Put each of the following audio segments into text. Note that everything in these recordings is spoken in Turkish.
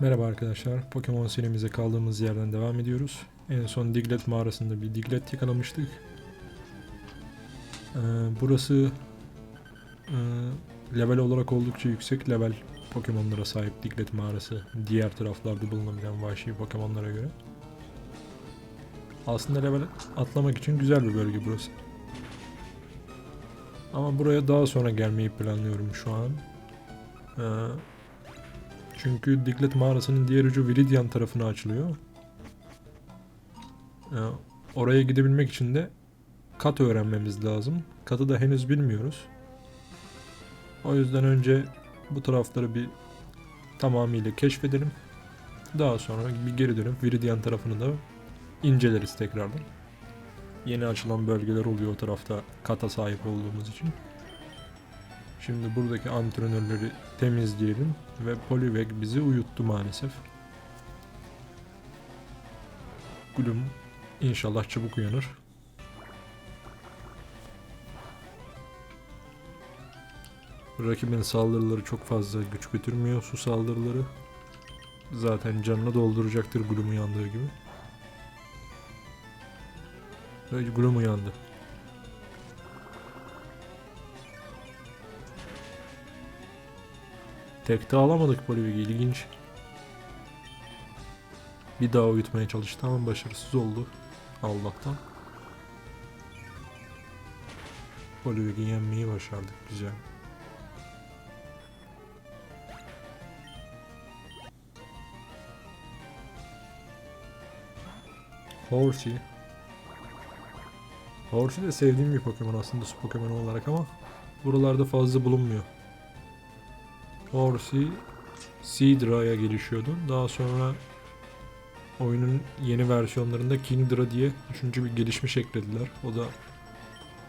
Merhaba arkadaşlar, Pokemon serimize kaldığımız yerden devam ediyoruz. En son Diglett mağarasında bir Diglett yakalamıştık. Ee, burası e, level olarak oldukça yüksek level Pokemon'lara sahip Diglett mağarası. Diğer taraflarda bulunabilen vahşi Pokemon'lara göre. Aslında level atlamak için güzel bir bölge burası. Ama buraya daha sonra gelmeyi planlıyorum şu an. Ee, çünkü Diglett mağarasının diğer ucu Viridian tarafına açılıyor. Ee, oraya gidebilmek için de kat öğrenmemiz lazım. Katı da henüz bilmiyoruz. O yüzden önce bu tarafları bir tamamıyla keşfedelim. Daha sonra bir geri dönüp Viridian tarafını da inceleriz tekrardan. Yeni açılan bölgeler oluyor o tarafta kata sahip olduğumuz için. Şimdi buradaki antrenörleri temizleyelim ve Poliwag bizi uyuttu maalesef. Gloom inşallah çabuk uyanır. Rakibin saldırıları çok fazla güç götürmüyor su saldırıları. Zaten canını dolduracaktır Gloom uyandığı gibi. Ve Gloom uyandı. Tekte alamadık Poliwag'i ilginç. Bir daha uyutmaya çalıştı ama başarısız oldu Allah'tan. Poliwag'i yenmeyi başardık güzel. Horsey. Horsey de sevdiğim bir Pokemon aslında su Pokemon olarak ama buralarda fazla bulunmuyor. Horsey Seedra'ya gelişiyordu. Daha sonra oyunun yeni versiyonlarında Kingdra diye üçüncü bir gelişmiş eklediler. O da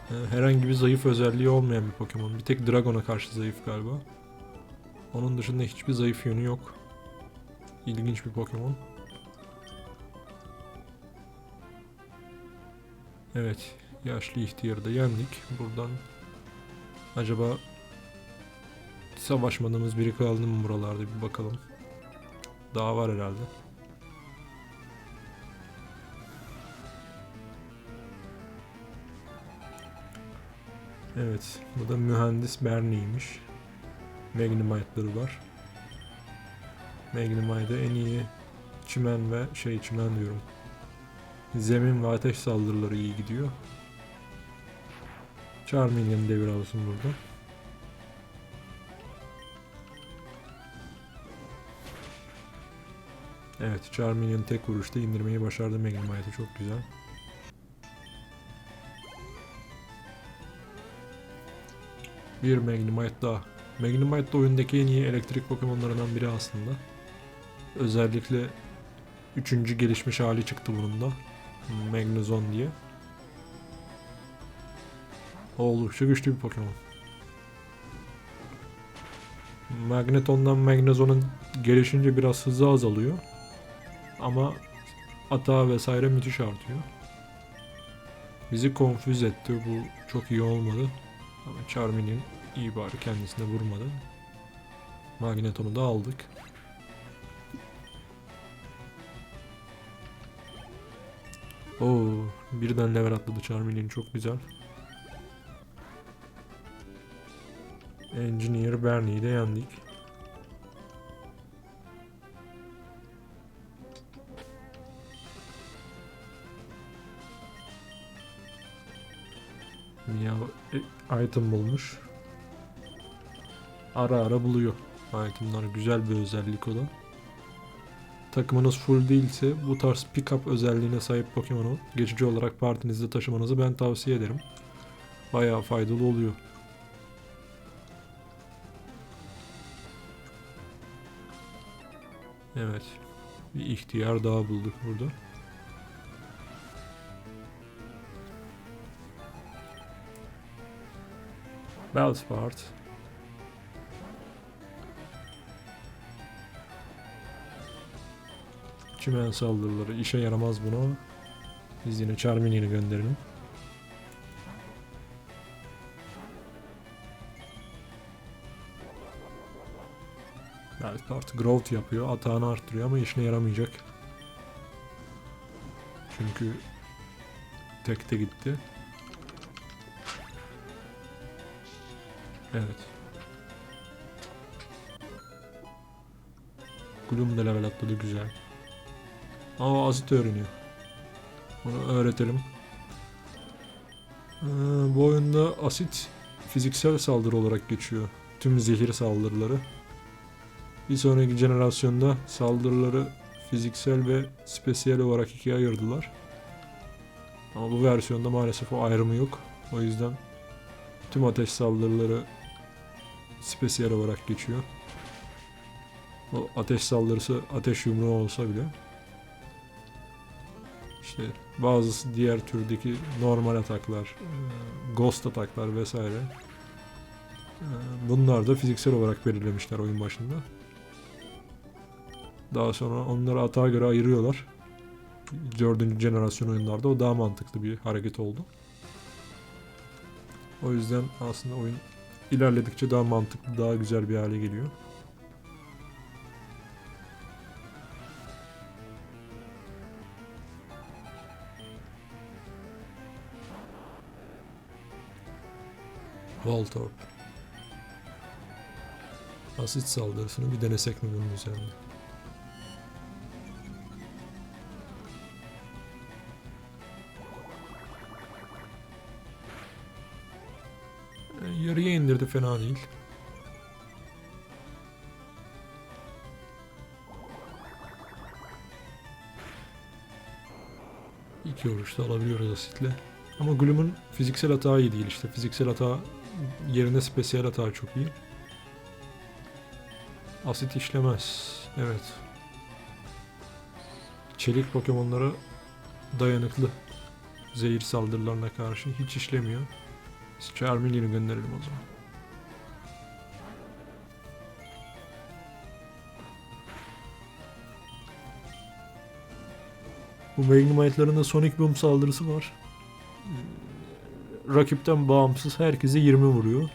e, herhangi bir zayıf özelliği olmayan bir Pokemon. Bir tek Dragon'a karşı zayıf galiba. Onun dışında hiçbir zayıf yönü yok. İlginç bir Pokemon. Evet, yaşlı ihtiyarı da yendik. Buradan acaba savaşmadığımız biri kaldı mı buralarda bir bakalım. Daha var herhalde. Evet, bu da mühendis Bernie'ymiş. Magnemite'ları var. Magnemite en iyi çimen ve şey çimen diyorum. Zemin ve ateş saldırıları iyi gidiyor. Charmeleon devir alsın burada. Evet, Charmeleon tek vuruşta indirmeyi başardı Magnemite'ı çok güzel. Bir Magnemite daha. Magnemite de oyundaki en iyi elektrik Pokemon'larından biri aslında. Özellikle üçüncü gelişmiş hali çıktı bunun da. Magnezone diye. Oldukça güçlü bir Pokemon. Magneton'dan Magnezone'un gelişince biraz hızı azalıyor. Ama atağı vesaire müthiş artıyor. Bizi konfüz etti. Bu çok iyi olmadı. Ama Charmeleon iyi bari kendisine vurmadı. Magneton'u da aldık. Oo, birden level atladı Charmeleon çok güzel. Engineer Bernie'yi de yendik. İtem bulmuş. Ara ara buluyor. Itemlar güzel bir özellik o da. Takımınız full değilse bu tarz pick-up özelliğine sahip Pokemon'u geçici olarak partinizde taşımanızı ben tavsiye ederim. Bayağı faydalı oluyor. Evet. Bir ihtiyar daha bulduk burada. Bellspart. Çimen saldırıları işe yaramaz bunu. Biz yine Charmeleon'u gönderelim. Kart growth yapıyor. Atağını arttırıyor ama işine yaramayacak. Çünkü tekte gitti. Evet. Gloom da level atladı güzel. Aa asit öğreniyor. Onu öğretelim. Ee, bu oyunda asit fiziksel saldırı olarak geçiyor. Tüm zehir saldırıları. Bir sonraki jenerasyonda saldırıları fiziksel ve spesiyel olarak ikiye ayırdılar. Ama bu versiyonda maalesef o ayrımı yok. O yüzden tüm ateş saldırıları spesiyel olarak geçiyor. O ateş saldırısı ateş yumruğu olsa bile işte bazısı diğer türdeki normal ataklar, e, ghost ataklar vesaire. e, Bunlar da fiziksel olarak belirlemişler oyun başında. Daha sonra onları atağa göre ayırıyorlar. Dördüncü jenerasyon oyunlarda o daha mantıklı bir hareket oldu. O yüzden aslında oyun ilerledikçe daha mantıklı, daha güzel bir hale geliyor. Voltorb. Asit saldırısını bir denesek mi bunun üzerine? İndirdi fena değil. İki vuruşta alabiliyoruz asitle. Ama Gloom'un fiziksel hata iyi değil işte. Fiziksel hata yerine spesiyel hata çok iyi. Asit işlemez. Evet. Çelik Pokemon'lara dayanıklı. Zehir saldırılarına karşı hiç işlemiyor. Charmeleon'u gönderelim o zaman. Bu Magnemite'ların Sonic Boom saldırısı var. Ee, Rakipten bağımsız herkese 20 vuruyor.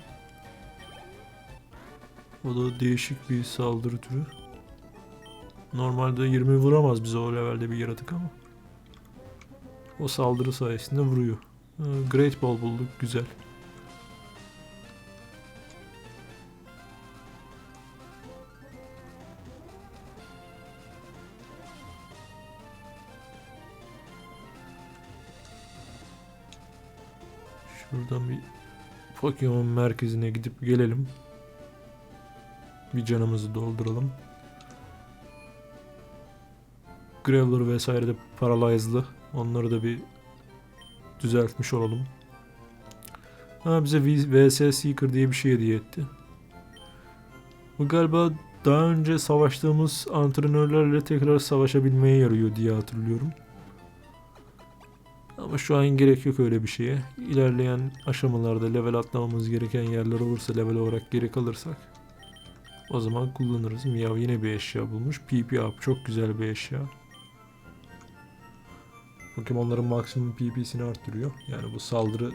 O da değişik bir saldırı türü. Normalde 20 vuramaz bize o levelde bir yaratık ama. O saldırı sayesinde vuruyor. Ee, Great Ball bulduk güzel. Şuradan bir Pokemon merkezine gidip gelelim. Bir canımızı dolduralım. Graveler vesaire de paralyzed'lı. Onları da bir düzeltmiş olalım. Ha bize VS Seeker diye bir şey hediye etti. Bu galiba daha önce savaştığımız antrenörlerle tekrar savaşabilmeye yarıyor diye hatırlıyorum. Ama şu an gerek yok öyle bir şeye. İlerleyen aşamalarda level atlamamız gereken yerler olursa level olarak geri kalırsak o zaman kullanırız. Miyav yine bir eşya bulmuş. PP up çok güzel bir eşya. Pokemon'ların maksimum PP'sini arttırıyor. Yani bu saldırı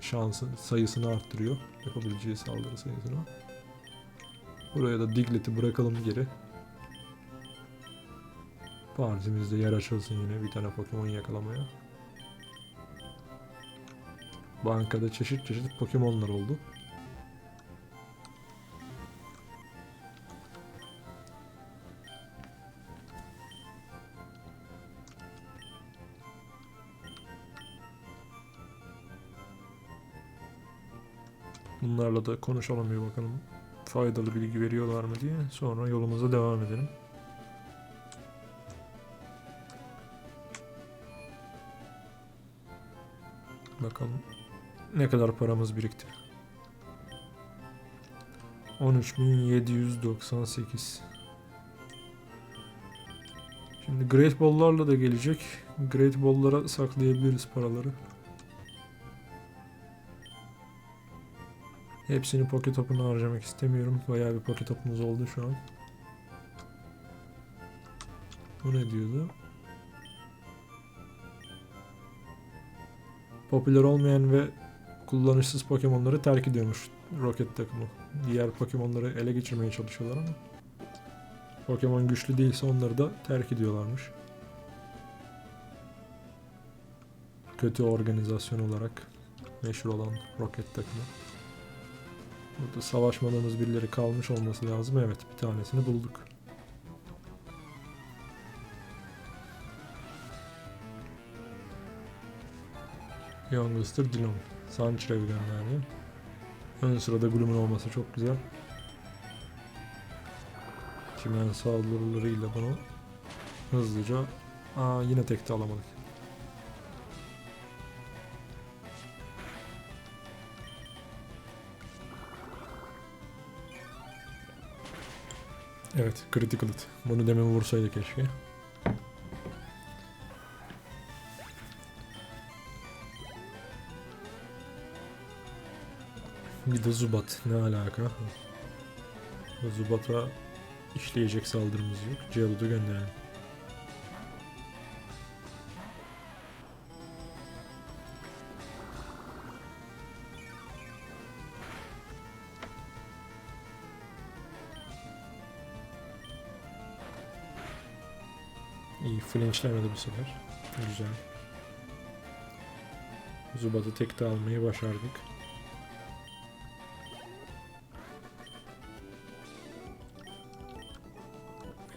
şansı sayısını arttırıyor. Yapabileceği saldırı sayısını. Buraya da Diglett'i bırakalım geri. Partimizde yer açılsın yine bir tane Pokemon yakalamaya. Bankada çeşit çeşit Pokemon'lar oldu. Bunlarla da konuşalım bir bakalım. Faydalı bilgi veriyorlar mı diye. Sonra yolumuza devam edelim. Bakalım ne kadar paramız birikti. 13.798 Şimdi Great Ball'larla da gelecek. Great Ball'lara saklayabiliriz paraları. Hepsini Pocket Top'una harcamak istemiyorum. Bayağı bir Pocket Top'umuz oldu şu an. Bu ne diyordu? Popüler olmayan ve kullanışsız Pokemon'ları terk ediyormuş Rocket takımı. Diğer Pokemon'ları ele geçirmeye çalışıyorlar ama Pokemon güçlü değilse onları da terk ediyorlarmış. Kötü organizasyon olarak meşhur olan Rocket takımı. Burada savaşmadığımız birileri kalmış olması lazım. Evet bir tanesini bulduk. Youngster Dillon. Sanchir'e gönderdi. Ön sırada Gloom'un olması çok güzel. Çimen saldırılarıyla bunu hızlıca... Aa yine tekte alamadık. Evet, critical hit. Bunu demin vursaydı keşke. Bir de Zubat. Ne alaka? Zubat'a işleyecek saldırımız yok. Geodude'u gönderelim. İyi flinchlemedi bu sefer. Güzel. Zubat'ı tekte almayı başardık.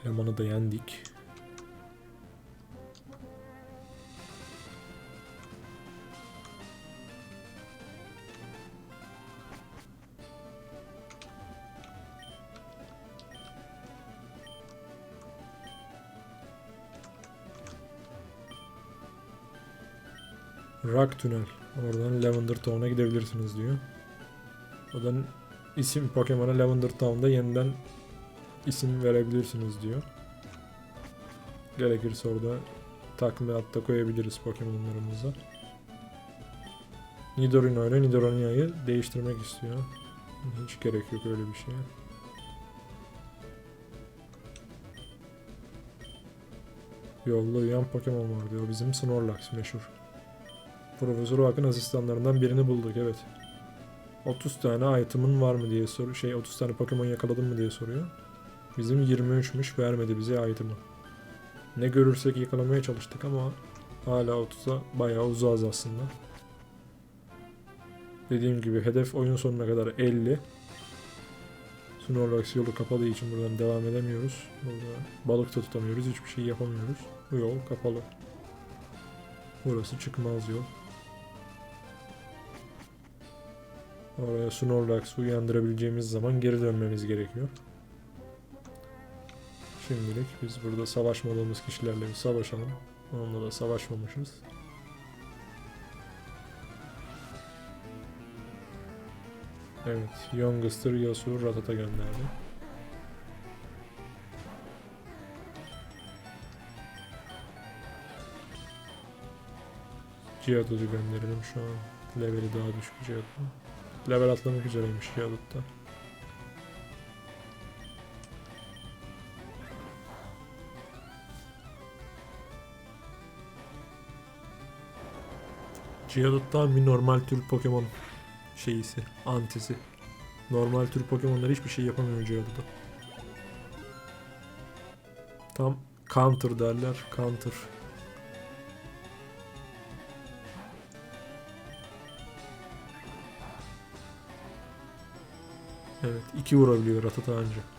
Elemanı da yendik. Rock Tünel. Oradan Lavender Town'a gidebilirsiniz diyor. Oradan isim Pokemon'a Lavender Town'da yeniden isim verebilirsiniz diyor. Gerekirse orada takma hatta koyabiliriz Pokemon'larımıza. Nidorino ile Nidorinia'yı değiştirmek istiyor. Hiç gerek yok öyle bir şeye. Yolda uyuyan Pokemon var diyor. Bizim Snorlax meşhur. Profesör Oak'ın asistanlarından birini bulduk evet. 30 tane item'ın var mı diye soruyor. Şey 30 tane Pokemon yakaladın mı diye soruyor. Bizim 23'müş vermedi bize item'ı. Ne görürsek yakalamaya çalıştık ama hala 30'a bayağı uzağız aslında. Dediğim gibi hedef oyun sonuna kadar 50. Snorlax yolu kapalı için buradan devam edemiyoruz. Burada balık da tutamıyoruz, hiçbir şey yapamıyoruz. Bu yol kapalı. Burası çıkmaz yol. Oraya Snorlax'ı uyandırabileceğimiz zaman geri dönmemiz gerekiyor. Şimdilik biz burada savaşmadığımız kişilerle bir savaşalım. Onunla da savaşmamışız. Evet, Youngster Yasuo Ratat'a gönderdi. Geodude'u gönderelim şu an. Leveli daha düşük Geodude. Level atlamak üzereymiş Geodude'da. Geodude'da bir normal tür Pokemon şeyisi, antisi. Normal tür Pokemon'lar hiçbir şey yapamıyor Geodude'da. Tam counter derler, counter. Evet, iki vurabiliyor Ratata anca.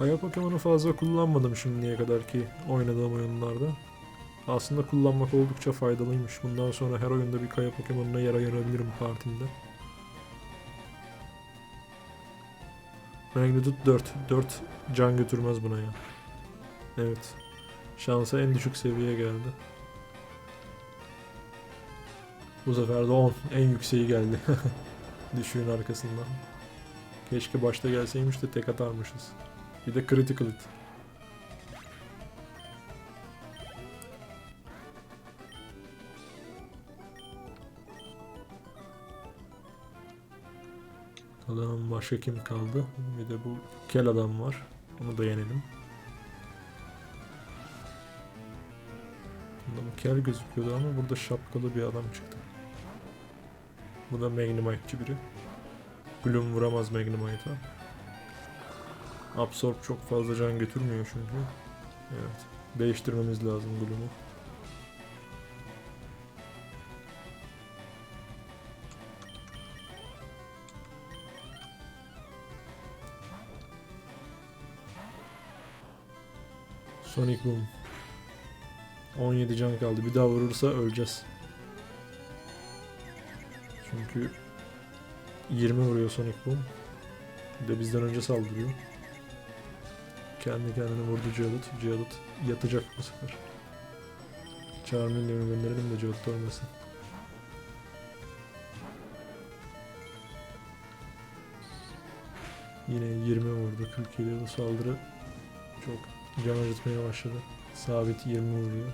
Kaya Pokemon'u fazla kullanmadım şimdiye kadar ki oynadığım oyunlarda. Aslında kullanmak oldukça faydalıymış. Bundan sonra her oyunda bir kaya Pokemon'una yer ayırabilirim partimde. Magnitude 4. 4 can götürmez buna ya. Evet. Şansa en düşük seviyeye geldi. Bu sefer de 10. En yükseği geldi. Düşüğün arkasından. Keşke başta gelseymiş de tek atarmışız. Bir de critical hit. Adam başka kim kaldı? Bir de bu kel adam var. Onu da yenelim. Bunda bu kel gözüküyordu ama burada şapkalı bir adam çıktı. Bu da Magnemite'ci biri. Gloom vuramaz Magnemite'a. Absorb çok fazla can götürmüyor çünkü. Evet. Değiştirmemiz lazım Gloom'u. Sonic Boom. 17 can kaldı. Bir daha vurursa öleceğiz. Çünkü 20 vuruyor Sonic Boom. Bir de bizden önce saldırıyor. Kendi kendine vurdu Geodude. Geodude yatacak bu sefer. Charmeleon'u gönderelim de Geodude ölmesin. Yine 20 vurdu. 47 yılı saldırı çok can acıtmaya başladı. Sabit 20 vuruyor.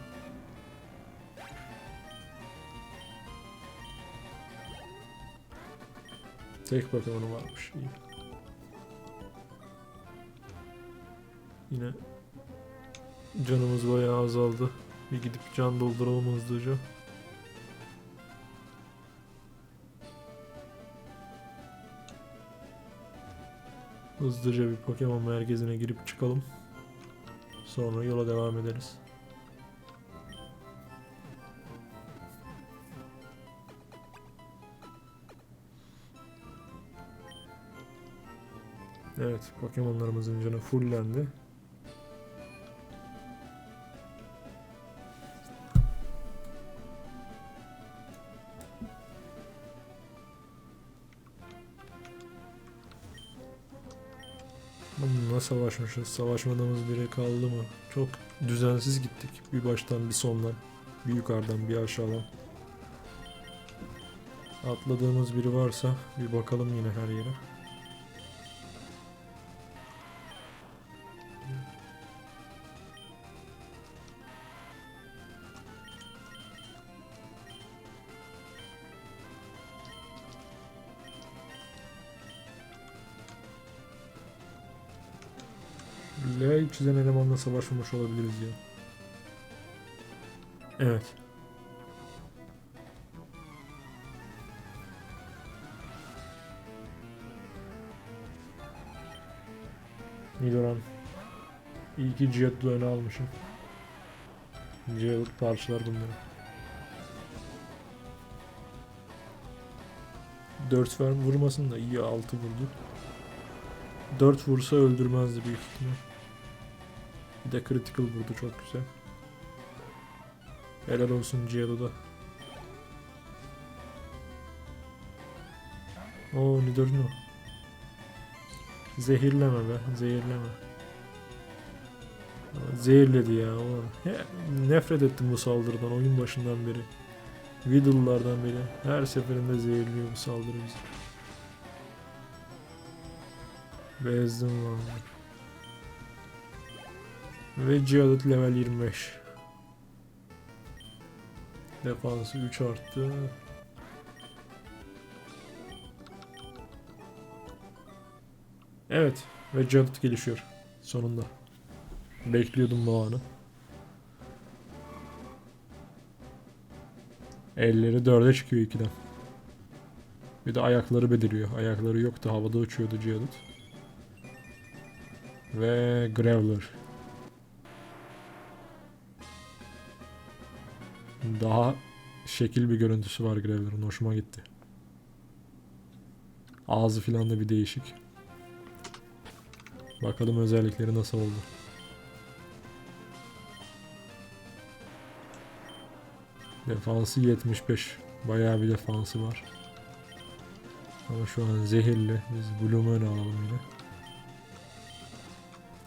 Tek Pokemon'u varmış. İyi. Yine canımız bayağı azaldı. Bir gidip can dolduralım hızlıca. Hızlıca bir Pokemon merkezine girip çıkalım. Sonra yola devam ederiz. Evet, Pokemon'larımızın canı fulllendi. Bununla savaşmışız. Savaşmadığımız biri kaldı mı? Çok düzensiz gittik. Bir baştan bir sondan. Bir yukarıdan bir aşağıdan. Atladığımız biri varsa bir bakalım yine her yere. Çizen elemanla savaşmamış olabiliriz ya. Evet. Nidoran. İyi ki Geodude'u öne almışım. Geodude parçalar bunları. 4 ver vurmasın da iyi 6 vurdu. 4 vursa öldürmezdi büyük ihtimal. Bir de critical vurdu çok güzel. Helal olsun Geodude'a. Oo Nidorino. Zehirleme be, zehirleme. Zehirledi ya. He, nefret ettim bu saldırıdan oyun başından beri. Whittle'lardan beri. Her seferinde zehirliyor bu saldırı bizi. Bezdim vallahi. Ve Geodude level 25. Defansı 3 arttı. Evet. Ve Geodude gelişiyor. Sonunda. Bekliyordum bu anı. Elleri dörde çıkıyor ikiden. Bir de ayakları beliriyor. Ayakları yoktu. Havada uçuyordu Geodude. Ve Graveler. Daha şekil bir görüntüsü var Graveler'ın. Hoşuma gitti. Ağzı filan da bir değişik. Bakalım özellikleri nasıl oldu. Defansı 75. Bayağı bir defansı var. Ama şu an zehirli. Biz Bloom'u alalım yine.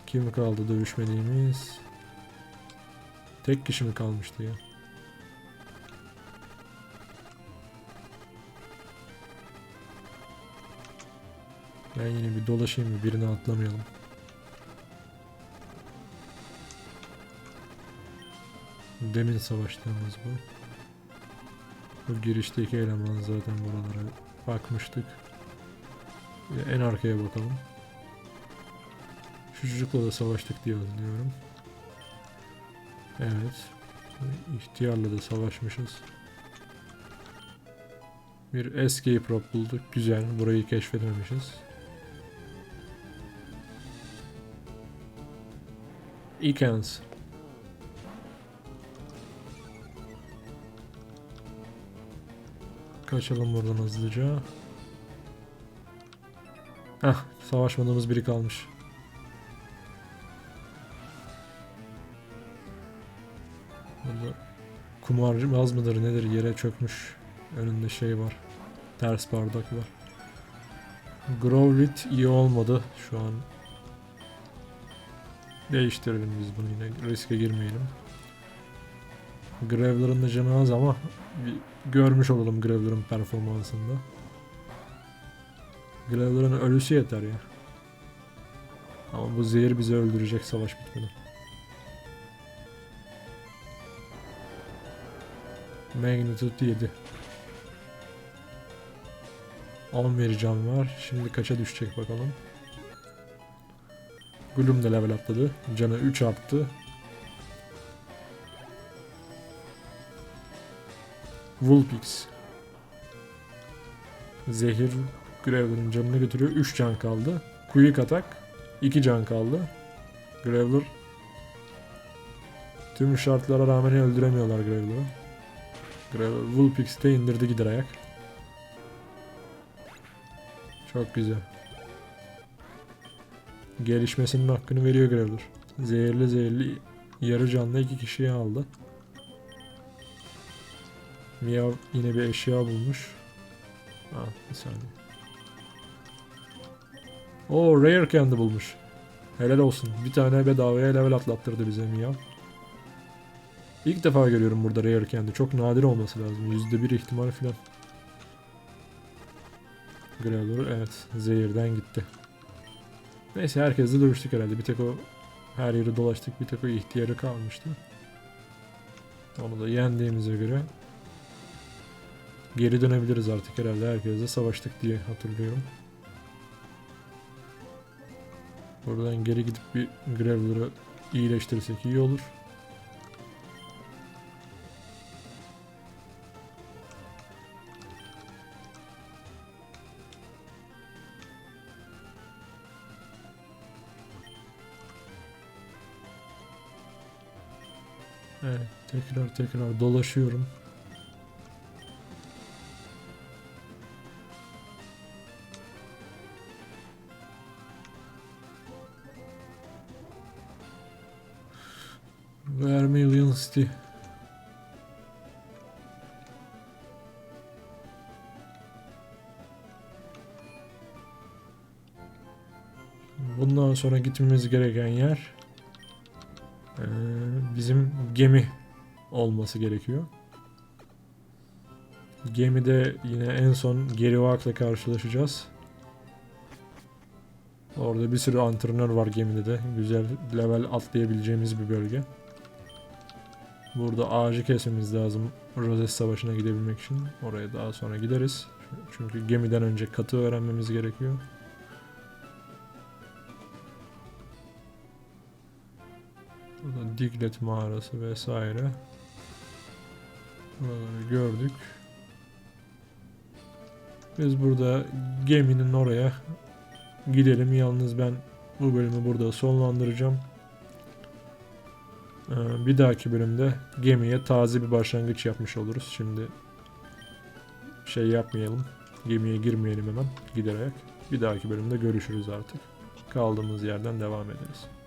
Kim kaldı dövüşmediğimiz? Tek kişi mi kalmıştı ya? Ben yine bir dolaşayım bir birine atlamayalım. Demin savaştığımız bu. Bu girişteki eleman zaten buralara bakmıştık. En arkaya bakalım. Şu çocukla da savaştık diye hatırlıyorum. Evet. İhtiyarla da savaşmışız. Bir escape rope bulduk. Güzel. Burayı Ikens. Kaçalım buradan hızlıca. Heh, savaşmadığımız biri kalmış. Burada kumarcımaz mıdır nedir yere çökmüş. Önünde şey var. Ters bardak var. Growlit iyi olmadı şu an. Değiştirelim biz bunu yine riske girmeyelim. Graveler'ın da canı az ama bir görmüş olalım Graveler'ın performansında. Graveler'ın ölüsü yeter ya. Ama bu zehir bizi öldürecek savaş bitmeden. Magnitude 7. 11 can var. Şimdi kaça düşecek bakalım. Gloom da level atladı. Canı 3 arttı. Vulpix. Zehir Graveler'ın canını götürüyor. 3 can kaldı. Quick Attack 2 can kaldı. Graveler tüm şartlara rağmen öldüremiyorlar Graveler'ı. Graveler Vulpix'i de indirdi gider ayak. Çok güzel. Gelişmesinin hakkını veriyor Graveler. Zehirli zehirli yarı canlı iki kişiyi aldı. Miyav yine bir eşya bulmuş. Ha bir saniye. Oo rare candy bulmuş. Helal olsun. Bir tane bedavaya level atlattırdı bize Miyav. İlk defa görüyorum burada rare candy. Çok nadir olması lazım. %1 ihtimal filan. Graveler evet zehirden gitti. Neyse herkesle dövüştük herhalde. Bir tek o her yeri dolaştık. Bir tek o ihtiyarı kalmıştı. Onu da yendiğimize göre geri dönebiliriz artık herhalde. Herkesle savaştık diye hatırlıyorum. Buradan geri gidip bir Graveler'ı iyileştirirsek iyi olur. Tekrar tekrar dolaşıyorum. Vermilion City. Bundan sonra gitmemiz gereken yer bizim gemi olması gerekiyor. Gemide yine en son Gerivak'la karşılaşacağız. Orada bir sürü antrenör var gemide de. Güzel level atlayabileceğimiz bir bölge. Burada ağacı kesmemiz lazım Roses Savaşı'na gidebilmek için. Oraya daha sonra gideriz. Çünkü gemiden önce katı öğrenmemiz gerekiyor. Burada Diglett mağarası vesaire. Gördük. Biz burada geminin oraya gidelim. Yalnız ben bu bölümü burada sonlandıracağım. Ee, bir dahaki bölümde gemiye taze bir başlangıç yapmış oluruz. Şimdi şey yapmayalım. Gemiye girmeyelim hemen giderek. Bir dahaki bölümde görüşürüz artık. Kaldığımız yerden devam ederiz.